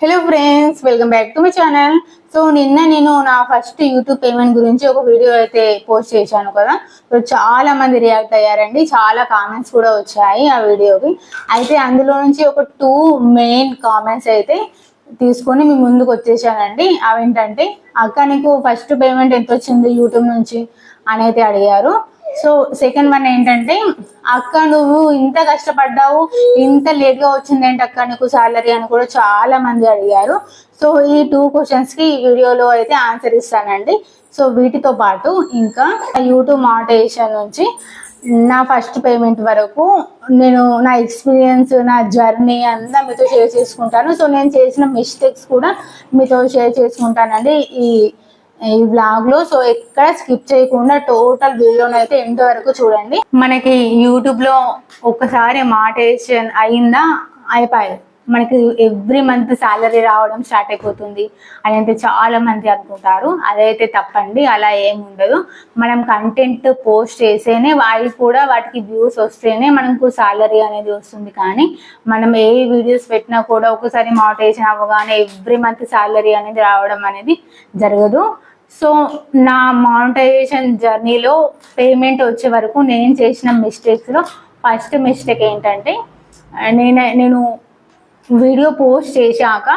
Hello friends welcome back to my channel so నిన్న నేను నా ఫస్ట్ యూట్యూబ్ పేమెంట్ గురించి ఒక వీడియో అయితే పోస్ట్ చేశాను కదా. సో చాలా మంది రియాక్ట్ అయ్యారండి. చాలా కామెంట్స్ కూడా వచ్చాయి ఆ వీడియోకి అయితే అందులో నుంచి ఒక టూ మెయిన్ కామెంట్స్ అయితే తీసుకొని మీ ముందుకు వచ్చేసానండి. అవేంటంటే అక్క నీకు ఫస్ట్ పేమెంట్ ఎంత వచ్చింది యూట్యూబ్ నుంచి? అని అయితే అడిగారు. సో సెకండ్ వన్ ఏంటంటే అక్క నువ్వు ఇంత కష్టపడ్డావు ఇంత లేట్గా వచ్చింది అక్క నీకు సాలరీ అని కూడా చాలా మంది అడిగారు. సో ఈ టూ క్వశ్చన్స్కి ఈ వీడియోలో అయితే ఆన్సర్ ఇస్తానండి. సో వీటితో పాటు ఇంకా యూట్యూబ్ మాటేషన్ నుంచి నా ఫస్ట్ పేమెంట్ వరకు నేను నా ఎక్స్పీరియన్స్ నా జర్నీ అంతా మీతో షేర్ చేసుకుంటాను. సో నేను చేసిన మిస్టేక్స్ కూడా మీతో షేర్ చేసుకుంటానండి. ఈ ఈ బ్లాగ్లో. సో ఎక్కడ స్కిప్ చేయకుండా టోటల్ వీడియోని అయితే ఎండ్ వరకు చూడండి. మనకి యూట్యూబ్లో ఒక్కసారి మాటేషన్ అయిందా? అయిపోయింది మనకి ఎవ్రీ మంత్ సాలరీ రావడం స్టార్ట్ అయిపోతుంది అని అయితే చాలా మంది అనుకుంటారు. అదైతే తప్పండి అలా ఏం ఉండదు. మనం కంటెంట్ పోస్ట్ చేస్తేనే వాళ్ళు కూడా వాటికి వ్యూస్ వస్తేనే మనకు సాలరీ అనేది వస్తుంది. కానీ మనం ఏ వీడియోస్ పెట్టినా కూడా ఒకసారి మోటివేషన్ అవ్వగానే ఎవ్రీ మంత్ సాలరీ అనేది రావడం అనేది జరగదు. సో నా మానిటైజేషన్ జర్నీలో పేమెంట్ వచ్చే వరకు నేను చేసిన మిస్టేక్స్లో ఫస్ట్ మిస్టేక్ ఏంటంటే నేను నేను వీడియో పోస్ట్ చేశాక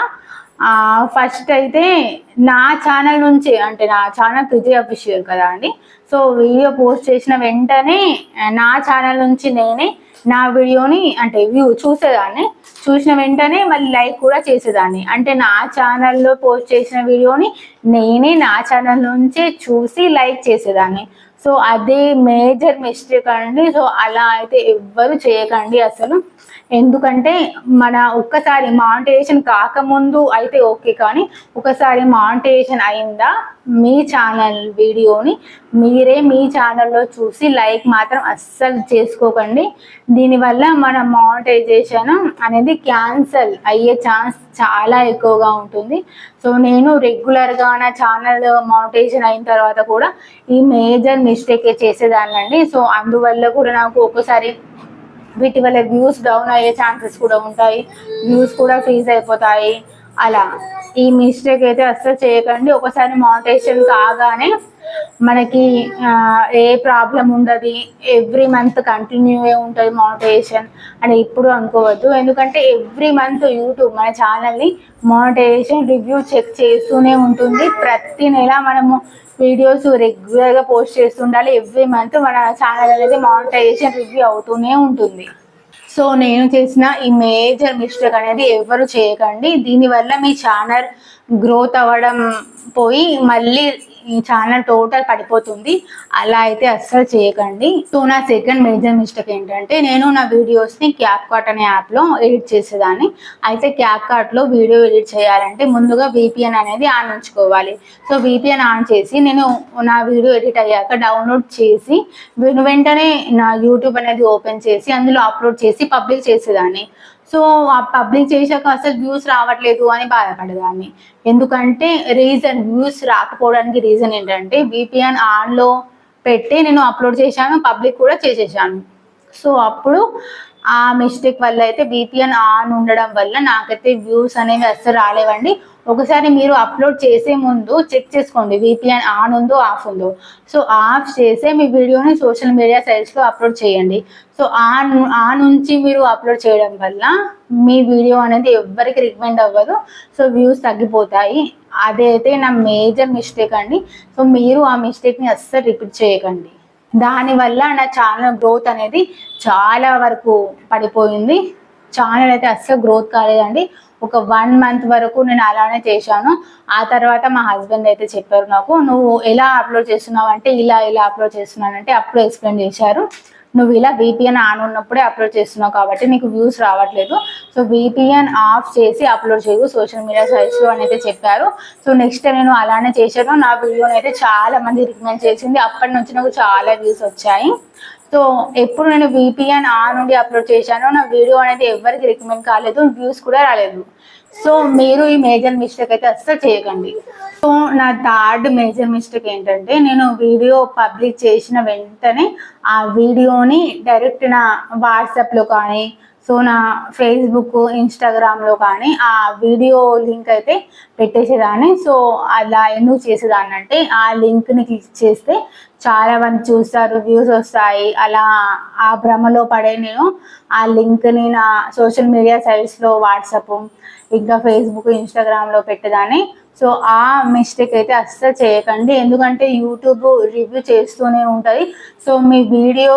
ఫస్ట్ అయితే నా ఛానల్ నుంచి అంటే నా ఛానల్ విజయ్ అఫీషియల్ కదా అండి. సో వీడియో పోస్ట్ చేసిన వెంటనే నా ఛానల్ నుంచి నేనే నా వీడియోని అంటే వ్యూ చూసేదాన్ని. చూసిన వెంటనే మళ్ళీ లైక్ కూడా చేసేదాన్ని. అంటే నా ఛానల్లో పోస్ట్ చేసిన వీడియోని నేనే నా ఛానల్ నుంచే చూసి లైక్ చేసేదాన్ని. సో అదే మేజర్ మిస్టేక్ అండి. సో అలా అయితే ఎవ్వరు చేయకండి అసలు. ఎందుకంటే మన ఒక్కసారి మానిటైజేషన్ కాకముందు అయితే ఓకే కానీ ఒకసారి మానిటైజేషన్ అయిందా మీ ఛానల్ వీడియోని మీరే మీ ఛానల్లో చూసి లైక్ మాత్రం అస్సలు చేసుకోకండి. దీనివల్ల మన మానిటైజేషన్ అనేది క్యాన్సల్ అయ్యే ఛాన్స్ చాలా ఎక్కువగా ఉంటుంది. సో నేను రెగ్యులర్గా నా ఛానల్ మౌంటేషన్ అయిన తర్వాత కూడా ఈ మేజర్ మిస్టేకే చేసేదాన్నండి. సో అందువల్ల కూడా నాకు ఒకసారి వీటి వల్ల వ్యూస్ డౌన్ అయ్యే ఛాన్సెస్ కూడా ఉంటాయి. వ్యూస్ కూడా ఫ్రీజ్ అయిపోతాయి. అలా. ఈ మిస్టేక్ అయితే అస్సలు చేయకండి. ఒకసారి మానిటైజేషన్ కాగానే మనకి ఏ ప్రాబ్లం ఉండదు. ఎవ్రీ మంత్ కంటిన్యూ ఉంటుంది మానిటైజేషన్ అని ఇప్పుడు అనుకోవద్దు. ఎందుకంటే ఎవ్రీ మంత్ యూట్యూబ్ మన ఛానల్ని మానిటైజేషన్ రివ్యూ చెక్ చేస్తూనే ఉంటుంది. ప్రతి నెల మనము వీడియోస్ రెగ్యులర్గా పోస్ట్ చేస్తుండాలి. ఎవ్రీ మంత్ మన ఛానల్ అనేది మానిటైజేషన్ రివ్యూ అవుతూనే ఉంటుంది. సో నేను చేసిన ఈ మేజర్ మిస్టేక్ అనేది ఎవరు చేయకండి. దీనివల్ల మీ ఛానల్ గ్రోత్ అవ్వడం పోయి మళ్ళీ ఛానల్ టోటల్ పడిపోతుంది. అలా అయితే అస్సలు చేయకండి. సో నా సెకండ్ మేజర్ మిస్టేక్ ఏంటంటే నేను నా వీడియోస్ని క్యాప్ కార్ట్ అనే యాప్లో ఎడిట్ చేసేదాన్ని. అయితే క్యాప్ కార్ట్లో వీడియో ఎడిట్ చేయాలంటే ముందుగా విపిఎన్ అనేది ఆన్ ఉంచుకోవాలి. సో విపిఎన్ ఆన్ చేసి నేను నా వీడియో ఎడిట్ అయ్యాక డౌన్లోడ్ చేసి వెను వెంటనే నా యూట్యూబ్ అనేది ఓపెన్ చేసి అందులో అప్లోడ్ చేసి పబ్లిక్ చేసేదాన్ని. సో ఆ పబ్లిక్ చేశాక అసలు వ్యూస్ రావట్లేదు అని బాధపడేదాన్ని. ఎందుకంటే రీజన్ వ్యూస్ రాకపోవడానికి రీజన్ ఏంటంటే విపిఎన్ ఆన్లో పెట్టి నేను అప్లోడ్ చేశాను పబ్లిక్ కూడా చేసేసాను. సో అప్పుడు ఆ మిస్టేక్ వల్ల అయితే విపిఎన్ ఆన్ ఉండడం వల్ల నాకైతే వ్యూస్ అనేవి అస్సలు రాలేవండి. ఒకసారి మీరు అప్లోడ్ చేసే ముందు చెక్ చేసుకోండి విపిఎన్ ఆన్ ఉందో ఆఫ్ ఉందో. సో ఆఫ్ చేసే మీ వీడియోని సోషల్ మీడియా సైట్స్లో అప్లోడ్ చేయండి. సో ఆన్ ఆ నుంచి మీరు అప్లోడ్ చేయడం వల్ల మీ వీడియో అనేది ఎవ్వరికి రికమెండ్ అవ్వదు. సో వ్యూస్ తగ్గిపోతాయి. అదైతే నా మేజర్ మిస్టేక్ అండి. సో మీరు ఆ మిస్టేక్ని అస్సలు రిపీట్ చేయకండి. దానివల్ల నా ఛానల్ గ్రోత్ అనేది చాలా వరకు పడిపోయింది. ఛానల్ అయితే అస్సలు గ్రోత్ కాలేదండి. ఒక వన్ మంత్ వరకు నేను అలానే చేశాను. ఆ తర్వాత మా హస్బెండ్ అయితే చెప్పారు నాకు నువ్వు ఎలా అప్లోడ్ చేస్తున్నావు అంటే ఇలా ఇలా అప్లోడ్ చేస్తున్నానంటే అప్పుడు ఎక్స్ప్లెయిన్ చేశారు. నువ్వు ఇలా విపిఎన్ ఆన్ ఉన్నప్పుడే అప్లోడ్ చేస్తున్నావు కాబట్టి నీకు వ్యూస్ రావట్లేదు. సో విపిఎన్ ఆఫ్ చేసి అప్లోడ్ చేయు సోషల్ మీడియా సైట్స్లో అని అయితే చెప్పారు. సో నెక్స్ట్ నేను అలానే చేశాను. నా వీడియోని అయితే చాలా మంది రికమెండ్ చేసింది. అప్పటి నుంచి నాకు చాలా వ్యూస్ వచ్చాయి. సో ఎప్పుడు నేను విపిఎన్ ఆ నుండి అప్లోడ్ చేశానో నా వీడియో అనేది ఎవరికి రికమెండ్ కాలేదు వ్యూస్ కూడా రాలేదు. సో మీరు ఈ మేజర్ మిస్టేక్ అయితే అస్సలు చేయకండి. సో నా థర్డ్ మేజర్ మిస్టేక్ ఏంటంటే నేను వీడియో పబ్లిక్ చేసిన వెంటనే ఆ వీడియోని డైరెక్ట్ నా వాట్సాప్లో కానీ సో నా ఫేస్బుక్ ఇన్స్టాగ్రామ్లో కానీ ఆ వీడియో లింక్ అయితే పెట్టేసేదాన్ని. సో అలా ఎందుకు చేసేదాన్ని అంటే ఆ లింక్ని క్లిక్ చేస్తే చాలా మంది చూస్తారు వ్యూస్ వస్తాయి. అలా ఆ భ్రమలో పడే నేను ఆ లింక్ని నా సోషల్ మీడియా సైట్స్లో వాట్సాప్ ఇంకా ఫేస్బుక్ ఇన్స్టాగ్రామ్లో పెట్టేదాన్ని. సో ఆ మిస్టేక్ అయితే అస్సలు చేయకండి. ఎందుకంటే యూట్యూబ్ రివ్యూ చేస్తూనే ఉంటుంది. సో మీ వీడియో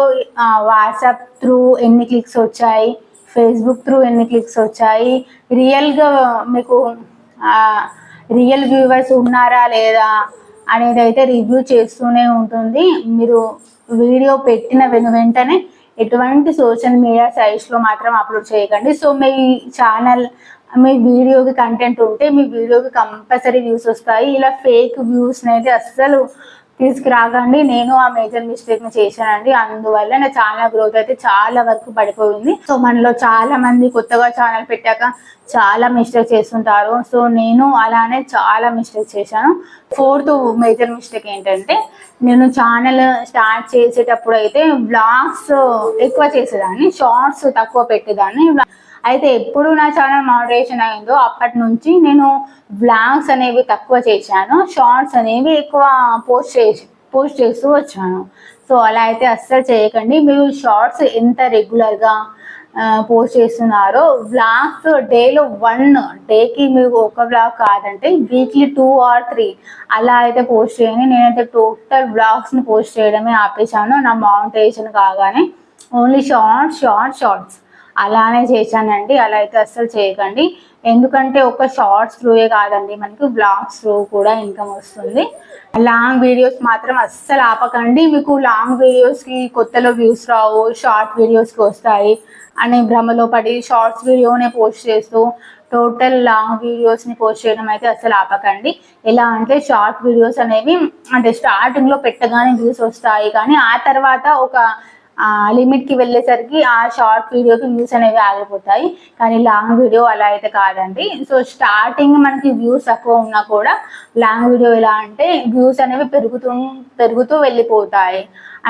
వాట్సాప్ త్రూ ఎన్ని క్లిక్స్ వచ్చాయి? ఫేస్బుక్ త్రూ ఎన్ని క్లిక్స్ వచ్చాయి? రియల్గా మీకు రియల్ వ్యూవర్స్ ఉన్నారా లేదా? అనేది అయితే రివ్యూ చేస్తూనే ఉంటుంది. మీరు వీడియో పెట్టిన వెను వెంటనే ఎటువంటి సోషల్ మీడియా సైట్స్లో మాత్రం అప్లోడ్ చేయకండి. సో మీ ఛానల్ మీ వీడియోకి కంటెంట్ ఉంటే మీ వీడియోకి కంపల్సరీ వ్యూస్ వస్తాయి. ఇలా ఫేక్ వ్యూస్ని అయితే అస్సలు తీసుకురాకండి. నేను ఆ మేజర్ మిస్టేక్ని చేశానండి. అందువల్ల నా ఛానల్ గ్రోత్ అయితే చాలా వరకు పడిపోయింది. సో మనలో చాలా మంది కొత్తగా ఛానల్ పెట్టాక చాలా మిస్టేక్ చేస్తుంటారు. సో నేను అలానే చాలా మిస్టేక్ చేశాను. ఫోర్త్ మేజర్ మిస్టేక్ ఏంటంటే నేను ఛానల్ స్టార్ట్ చేసేటప్పుడు అయితే బ్లాగ్స్ ఎక్కువ చేసేదాన్ని. షార్ట్స్ తక్కువ పెట్టేదాన్ని. అయితే ఎప్పుడు నా ఛానల్ మోడరేషన్ అయిందో అప్పటి నుంచి నేను బ్లాగ్స్ అనేవి తక్కువ చేశాను. షార్ట్స్ అనేవి ఎక్కువ పోస్ట్ చేసి పోస్ట్ చేస్తూ వచ్చాను. సో అలా అయితే అస్సలు చేయకండి. మీరు షార్ట్స్ ఎంత రెగ్యులర్గా పోస్ట్ చేస్తున్నారో బ్లాగ్స్ డేలో వన్ డేకి మీకు ఒక బ్లాగ్ కాదంటే వీక్లీ టూ ఆర్ త్రీ అలా అయితే పోస్ట్ చేయండి. నేనైతే టోటల్ బ్లాగ్స్ని పోస్ట్ చేయడమే ఆపేశాను. నా మౌంటేషన్ కాగానే ఓన్లీ షార్ట్స్ షార్ట్ షార్ట్స్ అలానే చేశానండి. అలా అయితే అస్సలు చేయకండి. ఎందుకంటే ఒక షార్ట్స్ త్రూయే కాదండి. మనకి బ్లాగ్స్ త్రూ కూడా ఇన్కమ్ వస్తుంది. లాంగ్ వీడియోస్ మాత్రం అస్సలు ఆపకండి. మీకు లాంగ్ వీడియోస్కి కొత్తలో వ్యూస్ రావు షార్ట్ వీడియోస్కి వస్తాయి అనే భ్రమలో పడి షార్ట్స్ వీడియోనే పోస్ట్ చేస్తూ టోటల్ లాంగ్ వీడియోస్ని పోస్ట్ చేయడం అయితే అస్సలు ఆపకండి. ఎలా అంటే షార్ట్ వీడియోస్ అనేవి అంటే స్టార్టింగ్లో పెట్టగానే వ్యూస్ వస్తాయి. కానీ ఆ తర్వాత ఒక లిమిట్కి వెళ్ళేసరికి ఆ షార్ట్ వీడియోకి వ్యూస్ అనేవి ఆగిపోతాయి కానీ లాంగ్ వీడియో అలా అయితే కాదండి. సో స్టార్టింగ్ మనకి వ్యూస్ తక్కువ ఉన్నా కూడా లాంగ్ వీడియో ఎలా అంటే వ్యూస్ అనేవి పెరుగుతూ పెరుగుతూ వెళ్ళిపోతాయి.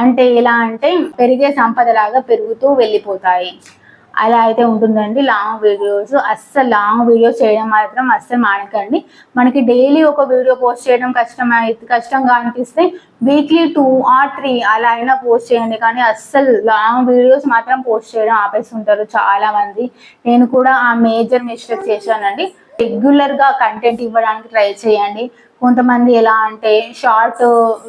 అంటే ఎలా అంటే పెరిగే సంపద లాగా పెరుగుతూ వెళ్ళిపోతాయి. అలా అయితే ఉంటుందండి. లాంగ్ వీడియోస్ అస్సలు లాంగ్ వీడియోస్ చేయడం మాత్రం అస్సలు మానకండి. మనకి డైలీ ఒక వీడియో పోస్ట్ చేయడం కష్టం కష్టంగా అనిపిస్తే వీక్లీ టూ ఆర్ త్రీ అలా అయినా పోస్ట్ చేయండి. కానీ అస్సలు లాంగ్ వీడియోస్ మాత్రం పోస్ట్ చేయడం ఆపేస్తుంటారు చాలా మంది నేను కూడా ఆ మేజర్ మిస్టేక్ చేశానండి. రెగ్యులర్గా కంటెంట్ ఇవ్వడానికి ట్రై చేయండి. కొంతమంది ఎలా అంటే short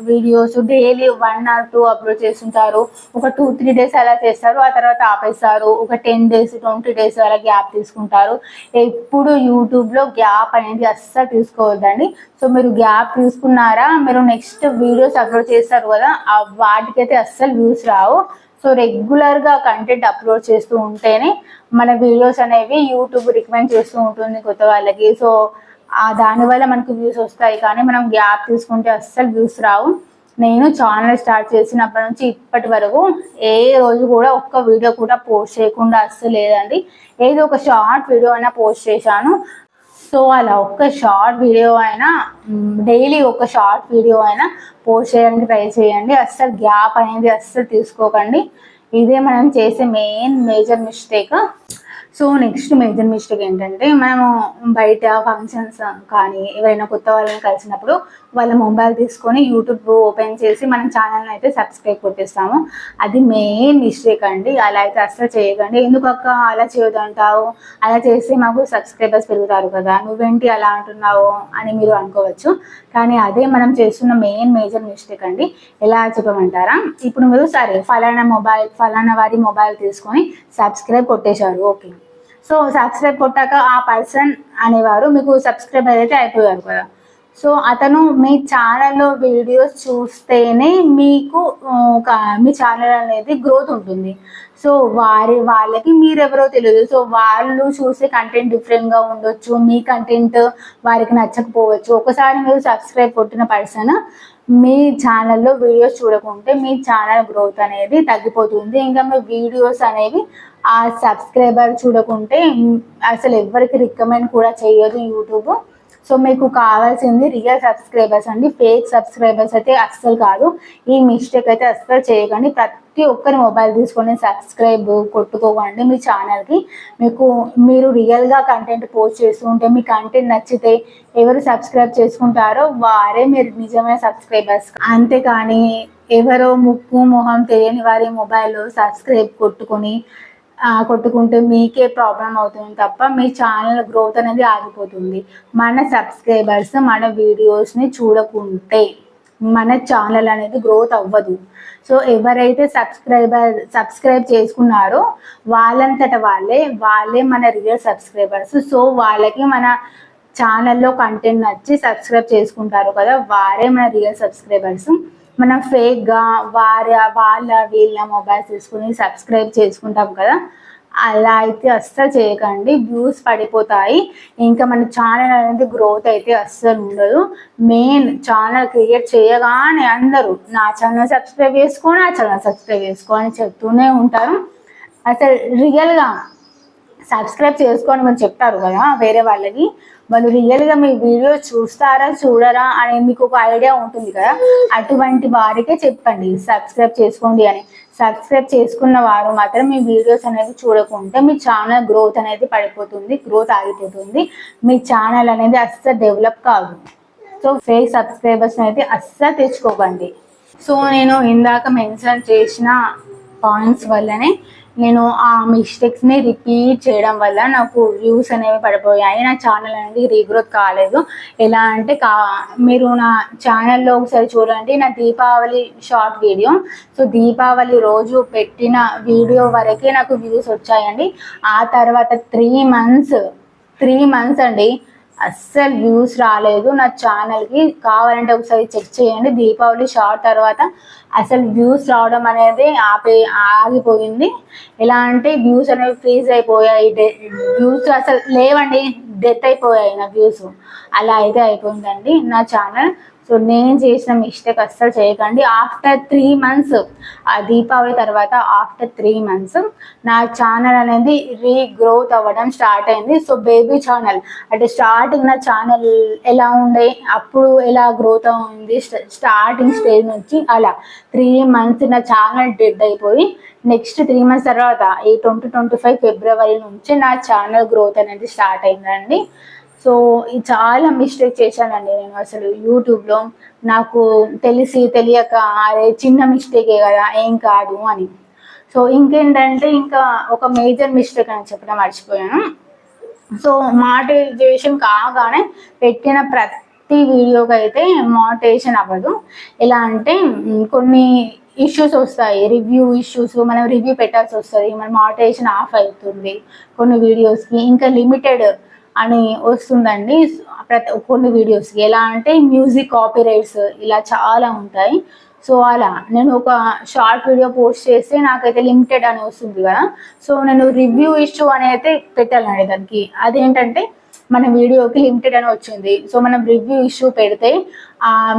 videos daily one or two upload చేస్తుంటారు. ఒక టూ త్రీ డేస్ అలా చేస్తారు. ఆ తర్వాత ఆపేస్తారు. ఒక టెన్ డేస్ ట్వంటీ డేస్ అలా గ్యాప్ తీసుకుంటారు. ఎప్పుడు యూట్యూబ్లో గ్యాప్ అనేది అస్సలు తీసుకోవద్దండి. సో మీరు గ్యాప్ తీసుకున్నారా మీరు నెక్స్ట్ వీడియోస్ అప్లోడ్ చేస్తారు కదా వాటికైతే అస్సలు వ్యూస్ రావు. సో రెగ్యులర్గా కంటెంట్ అప్లోడ్ చేస్తూ ఉంటేనే మన వీడియోస్ అనేవి యూట్యూబ్ రికమెండ్ చేస్తూ ఉంటుంది కొత్త వాళ్ళకి. సో ఆ దానివల్ల మనకు వ్యూస్ వస్తాయి. కానీ మనం గ్యాప్ తీసుకుంటే అస్సలు వ్యూస్ రావు. నేను ఛానల్ స్టార్ట్ చేసినప్పటి నుంచి ఇప్పటి వరకు ఏ రోజు కూడా ఒక్క వీడియో కూడా పోస్ట్ చేయకుండా అస్సలు లేదండి. ఏదో ఒక షార్ట్ వీడియో అయినా పోస్ట్ చేశాను. సో అలా ఒక్క షార్ట్ వీడియో అయినా డైలీ ఒక షార్ట్ వీడియో అయినా పోస్ట్ చేయడానికి ట్రై చేయండి. అస్సలు గ్యాప్ అనేది అస్సలు తీసుకోకండి. ఇదే మనం చేసే main major mistake so next major mistake ఏంటంటే మనము బయట ఫంక్షన్స్ కానీ ఎవరైనా కొత్త వాళ్ళని కలిసినప్పుడు వాళ్ళ మొబైల్ తీసుకొని యూట్యూబ్ ఓపెన్ చేసి మనం ఛానల్ని అయితే సబ్స్క్రైబ్ కొట్టేస్తాము. అది మెయిన్ మిస్టేక్ అండి. అలా అయితే అస్సలు చేయకండి. ఎందుకు అక్క? అలా చేయదు అంటావు అలా చేస్తే మాకు సబ్స్క్రైబర్స్ పెరుగుతారు కదా. నువ్వేంటి అలా అంటున్నావు అని మీరు అనుకోవచ్చు. కానీ అదే మనం చేస్తున్న మెయిన్ మేజర్ మిస్టేక్ అండి. ఎలా చెప్పమంటారా? ఇప్పుడు మీరు సరే ఫలానా మొబైల్ ఫలానా వారి మొబైల్ తీసుకొని సబ్స్క్రైబ్ కొట్టేశారు. ఓకే. సో సబ్స్క్రైబ్ కొట్టాక ఆ పర్సన్ అనేవారు మీకు సబ్స్క్రైబర్ అయితే అయిపోయారు కదా. సో అతను మీ ఛానల్లో వీడియోస్ చూస్తేనే మీకు ఒక మీ ఛానల్ అనేది గ్రోత్ ఉంటుంది. సో వారి వాళ్ళకి మీరెవరో తెలియదు. సో వాళ్ళు చూసే కంటెంట్ డిఫరెంట్గా ఉండొచ్చు మీ కంటెంట్ వారికి నచ్చకపోవచ్చు. ఒకసారి మీరు సబ్స్క్రైబ్ కొట్టిన పర్సన్ మీ ఛానల్లో వీడియోస్ చూడకుంటే మీ ఛానల్ గ్రోత్ అనేది తగ్గిపోతుంది. ఇంకా మీ వీడియోస్ అనేవి ఆ సబ్స్క్రైబర్ చూడకుంటే అసలు ఎవరికి రికమెండ్ కూడా చేయదు యూట్యూబ్. సో మీకు కావాల్సింది రియల్ సబ్స్క్రైబర్స్ అండి. ఫేక్ సబ్స్క్రైబర్స్ అయితే అస్సలు కాదు. ఈ మిస్టేక్ అయితే అస్సలు చేయకండి. ప్రతి ఒక్కరి మొబైల్ తీసుకొని సబ్స్క్రైబ్ కొట్టుకోకండి మీ ఛానల్కి. మీకు మీరు రియల్గా కంటెంట్ పోస్ట్ చేస్తుంటే మీ కంటెంట్ నచ్చితే ఎవరు సబ్స్క్రైబ్ చేసుకుంటారో వారే మీరు నిజమైన సబ్స్క్రైబర్స్. అంతేకాని ఎవరో ముక్కు మొహం తెలియని వారి మొబైల్లో సబ్స్క్రైబ్ కొట్టుకొని కొట్టుకుంటే మీకే ప్రాబ్లం అవుతుంది తప్ప మీ ఛానల్ గ్రోత్ అనేది ఆగిపోతుంది. మన సబ్స్క్రైబర్స్ మన వీడియోస్ని చూడకుంటే మన ఛానల్ అనేది గ్రోత్ అవ్వదు. సో ఎవరైతే సబ్స్క్రైబర్ సబ్స్క్రైబ్ చేసుకున్నారో వాళ్ళంతట వాళ్ళే వాళ్ళే మన రియల్ సబ్స్క్రైబర్స్ సో వాళ్ళకి మన ఛానల్లో కంటెంట్ నచ్చి సబ్స్క్రైబ్ చేసుకుంటారు కదా వారే మన రియల్ సబ్స్క్రైబర్స్ మనం ఫేక్గా వారి వాళ్ళ వీళ్ళ మొబైల్స్ తీసుకుని సబ్స్క్రైబ్ చేసుకుంటాం కదా. అలా అయితే అస్సలు చేయకండి. వ్యూస్ పడిపోతాయి. ఇంకా మన ఛానల్ అనేది గ్రోత్ అయితే అస్సలు ఉండదు. మెయిన్ ఛానల్ క్రియేట్ చేయగానే అందరూ నా ఛానల్ సబ్స్క్రైబ్ చేసుకో నా ఛానల్ సబ్స్క్రైబ్ చేసుకో అని చెప్తూనే ఉంటారు. అసలు రియల్గా సబ్స్క్రైబ్ చేసుకొని మనం చెప్తారు కదా వేరే వాళ్ళకి. వాళ్ళు రియల్గా మీ వీడియో చూస్తారా చూడరా అని మీకు ఒక ఐడియా ఉంటుంది కదా? అటువంటి వారికే చెప్పండి. సబ్స్క్రైబ్ చేసుకోండి అని. సబ్స్క్రైబ్ చేసుకున్న వారు మాత్రం మీ వీడియోస్ అనేది చూడకుంటే మీ ఛానల్ గ్రోత్ అనేది పడిపోతుంది గ్రోత్ ఆగిపోతుంది. మీ ఛానల్ అనేది అస్సలు డెవలప్ కాదు. సో ఫేక్ సబ్స్క్రైబర్స్ అయితే అస్సలు తెచ్చుకోకండి. సో నేను ఇందాక మెన్షన్ చేసిన పాయింట్స్ వల్లనే నేను ఆ మిస్టేక్స్ని రిపీట్ చేయడం వల్ల నాకు వ్యూస్ అనేవి పడిపోయాయి. నా ఛానల్ అనేది రీగ్రోత్ కాలేదు. ఎలా అంటే కా మీరు నా ఛానల్లో ఒకసారి చూడండి. నా Deepavali short video so Deepavali రోజు పెట్టిన వీడియో వరకే నాకు వ్యూస్ వచ్చాయండి. ఆ తర్వాత త్రీ మంత్స్ త్రీ మంత్స్ అండి. అస్సలు వ్యూస్ రాలేదు. నా ఛానల్కి కావాలంటే ఒకసారి చెక్ చేయండి. దీపావళి షార్ట్ తర్వాత అసలు వ్యూస్ రావడం అనేది ఆపే ఆగిపోయింది. ఎలా అంటే వ్యూస్ అనేవి ఫ్రీజ్ అయిపోయాయి. వ్యూస్ అసలు లేవండి. డెత్ అయిపోయాయి నా వ్యూస్ అలా అయితే అయిపోయిందండి నా ఛానల్ సో నేను చేసిన మిస్టేక్ అస్సలు చేయకండి. ఆఫ్టర్ త్రీ మంత్స్ ఆ దీపావళి తర్వాత ఆఫ్టర్ త్రీ మంత్స్ నా ఛానల్ అనేది రీగ్రోత్ అవ్వడం స్టార్ట్ అయింది. సో బేబీ ఛానల్ అంటే స్టార్టింగ్ నా ఛానల్ ఎలా ఉండే అప్పుడు ఎలా గ్రోత్ అయింది స్టార్టింగ్ స్టేజ్ నుంచి అలా త్రీ మంత్స్ నా ఛానల్ డెడ్ అయిపోయి నెక్స్ట్ త్రీ మంత్స్ తర్వాత ఈ ట్వంటీ ట్వంటీ ఫైవ్ ఫిబ్రవరి నుంచి నా ఛానల్ గ్రోత్ అనేది స్టార్ట్ అయిందండి. సో చాలా మిస్టేక్ చేశానండి నేను అసలు యూట్యూబ్లో. నాకు తెలిసి తెలియక అరే చిన్న మిస్టేకే కదా ఏం కాదు అని. సో ఇంకేంటంటే ఇంకా ఒక మేజర్ మిస్టేక్ అని చెప్పడం మర్చిపోయాను. సో మానిటైజేషన్ కాగానే పెట్టిన ప్రతి వీడియోకి అయితే మాటేషన్ అవ్వదు. ఎలా అంటే కొన్ని ఇష్యూస్ వస్తాయి. రివ్యూ ఇష్యూస్ మనం రివ్యూ పెట్టాల్సి వస్తుంది. మన మాటేషన్ ఆఫ్ అవుతుంది. కొన్ని వీడియోస్కి ఇంకా లిమిటెడ్ అని వస్తుందండి. ప్రతి కొన్ని వీడియోస్కి ఎలా అంటే మ్యూజిక్ కాపీరైట్స్ ఇలా చాలా ఉంటాయి. సో అలా నేను ఒక షార్ట్ వీడియో పోస్ట్ చేస్తే నాకైతే లిమిటెడ్ అని వస్తుంది కదా. సో నేను రివ్యూ ఇష్యూ అని అయితే పెట్టాలండి దానికి. అదేంటంటే మన వీడియోకి లిమిటెడ్ అని వచ్చింది. సో మనం రివ్యూ ఇష్యూ పెడితే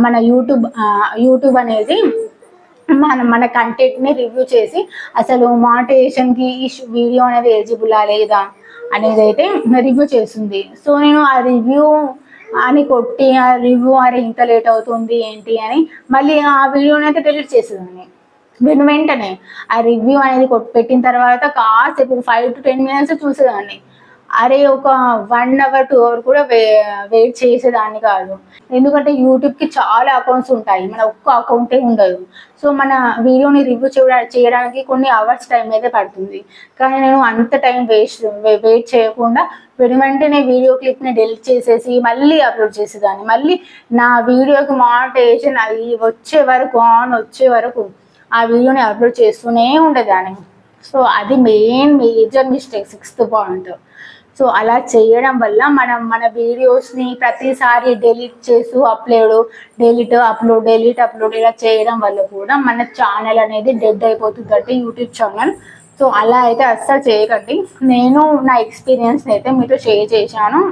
మన యూట్యూబ్ యూట్యూబ్ అనేది మన మన కంటెంట్ని రివ్యూ చేసి అసలు మానిటైజేషన్కి ఈ వీడియో అనేది ఎలిజిబులా లేదా అనేది అయితే రివ్యూ చేస్తుంది. సో నేను ఆ రివ్యూ అని కొట్టి ఆ రివ్యూ అరే ఇంత లేట్ అవుతుంది ఏంటి అని మళ్ళీ ఆ వీడియోని అయితే డిలీట్ చేసేదాన్ని. వెను వెంటనే ఆ రివ్యూ అనేది కొట్టి పెట్టిన తర్వాత కాసేపు ఫైవ్ టు టెన్ మినిట్స్ చూసేదాన్ని. అరే ఒక వన్ అవర్ టూ అవర్ కూడా వెయిట్ చేసేదాన్ని కాదు. ఎందుకంటే యూట్యూబ్కి చాలా అకౌంట్స్ ఉంటాయి. మన ఒక్క అకౌంటే ఉండదు. సో మన వీడియోని రివ్యూ చేయడానికి కొన్ని అవర్స్ టైం అయితే పడుతుంది. కానీ నేను అంత టైం వేస్ట్ వెయిట్ చేయకుండా వెను వెంటనే వీడియో క్లిప్ని డెలిట్ చేసేసి మళ్ళీ అప్లోడ్ చేసేదాన్ని. మళ్ళీ నా వీడియోకి మానిటైజేషన్ అది వచ్చే వరకు ఆన్ వచ్చే వరకు ఆ వీడియోని అప్లోడ్ చేస్తూనే ఉండేదాన్ని. సో అది main major mistake sixth point so అలా చేయడం వల్ల మనం మన వీడియోస్ని ప్రతిసారి డెలీట్ చేస్తూ upload delete upload delete upload ఇలా చేయడం వల్ల కూడా మన ఛానల్ అనేది డెడ్ అయిపోతుందంటే యూట్యూబ్ ఛానల్ సో అలా అయితే అస్సలు చేయకండి. నేను నా ఎక్స్పీరియన్స్ అయితే మీతో షేర్ చేశాను.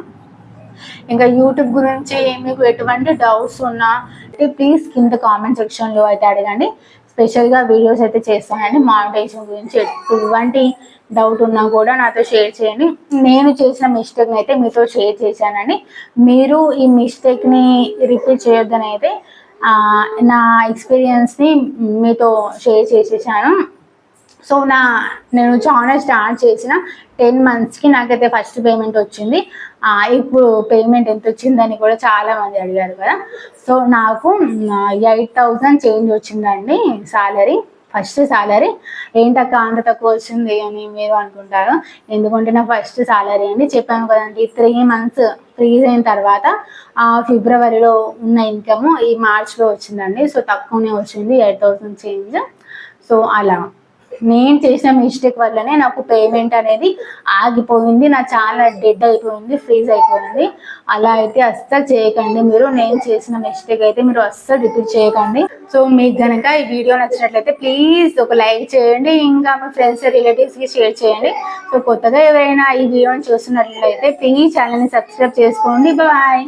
ఇంకా యూట్యూబ్ గురించి మీకు ఎటువంటి డౌట్స్ ఉన్నా ప్లీజ్ కింద కామెంట్ సెక్షన్లో అయితే అడగండి. స్పెషల్గా వీడియోస్ అయితే చేస్తానండి. మానిటైజేషన్ గురించి ఎటువంటి డౌట్ ఉన్నా కూడా నాతో షేర్ చేయండి. నేను చేసిన మిస్టేక్ని అయితే మీతో షేర్ చేశానండి. మీరు ఈ మిస్టేక్ని రిపీట్ చేయొద్దని అయితే నా ఎక్స్పీరియన్స్ని మీతో షేర్ చేసేసాను. సో నా నేను ఛానల్ స్టార్ట్ చేసిన టెన్ మంత్స్కి నాకైతే ఫస్ట్ పేమెంట్ వచ్చింది. ఇప్పుడు పేమెంట్ ఎంత వచ్చిందని కూడా చాలా మంది అడిగారు కదా. సో నాకు ఎయిట్ థౌజండ్ చేంజ్ వచ్చిందండి సాలరీ ఫస్ట్ సాలరీ ఏంటక్క అంత తక్కువ వచ్చింది అని మీరు అనుకుంటారు. ఎందుకంటే నా ఫస్ట్ సాలరీ అండి. చెప్పాను కదండి త్రీ మంత్స్ ఫ్రీజ్ అయిన తర్వాత ఆ ఫిబ్రవరిలో ఉన్న ఇన్కమ్ ఈ మార్చ్లో వచ్చిందండి. సో తక్కువనే వచ్చింది ఎయిట్ థౌసండ్ చేంజ్ సో అలా. నేను చేసిన మిస్టేక్ వల్లనే నాకు పేమెంట్ అనేది ఆగిపోయింది. నా చాలా డెడ్ అయిపోయింది ఫ్రీజ్ అయిపోయింది. అలా అయితే అస్సలు చేయకండి మీరు. నేను చేసిన మిస్టేక్ అయితే మీరు అస్సలు రిపీట్ చేయకండి. సో మీకు కనుక ఈ వీడియో నచ్చినట్లయితే ప్లీజ్ ఒక లైక్ చేయండి. ఇంకా మీ ఫ్రెండ్స్ రిలేటివ్స్కి షేర్ చేయండి. సో కొత్తగా ఎవరైనా ఈ వీడియోని చూస్తున్నట్లయితే ప్లీజ్ ఛానల్ని సబ్స్క్రైబ్ చేసుకోండి. బాయ్